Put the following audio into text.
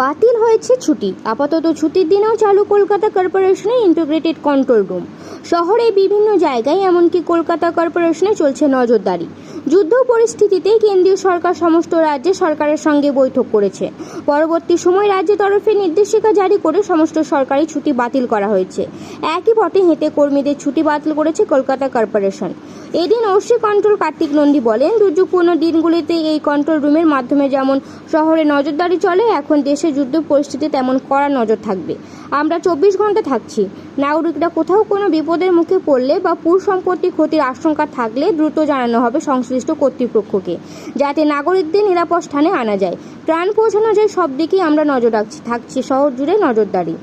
বাতিল হয়েছে ছুটি। আপাতত ছুটির দিনেও চালু কলকাতা কর্পোরেশনের ইন্টিগ্রেটেড কন্ট্রোল রুম শহরে বিভিন্ন জায়গায়, এমনকি কলকাতা কর্পোরেশনে চলছে নজরদারি। যুদ্ধ পরিস্থিতিতে কেন্দ্রীয় সরকার সমস্ত রাজ্যে সরকারের সঙ্গে বৈঠক করেছে। পরবর্তী সময় রাজ্য তরফে নির্দেশিকা জারি করে সমস্ত সরকারি ছুটি বাতিল করা হয়েছে। একই পথে হেঁটে কর্মীদের ছুটি বাতিল করেছে কলকাতা কর্পোরেশন। এদিন ওসি কন্ট্রোল কার্তিক নন্দী বলেন দুর্যোগপূর্ণ দিনগুলিতে এই কন্ট্রোল রুমের মাধ্যমে যেমন শহরে নজরদারি চলে, এখন দেশে যুদ্ধ পরিস্থিতি তেমন কড়া নজর থাকবে। আমরা চব্বিশ ঘণ্টা থাকছি। নাগরিকরা কোথাও কোনো বিপদের মুখে পড়লে বা পুর সম্পত্তি ক্ষতির আশঙ্কা থাকলে দ্রুত জানানো হবে সংশ্লিষ্ট কর্তৃপক্ষকে, যাতে নাগরিকদের নিরাপদ স্থানে আনা যায়। প্রাণ পৌঁছানো যায় সব দিকেই আমরা নজর রাখছি, থাকছি শহর জুড়ে নজরদারি।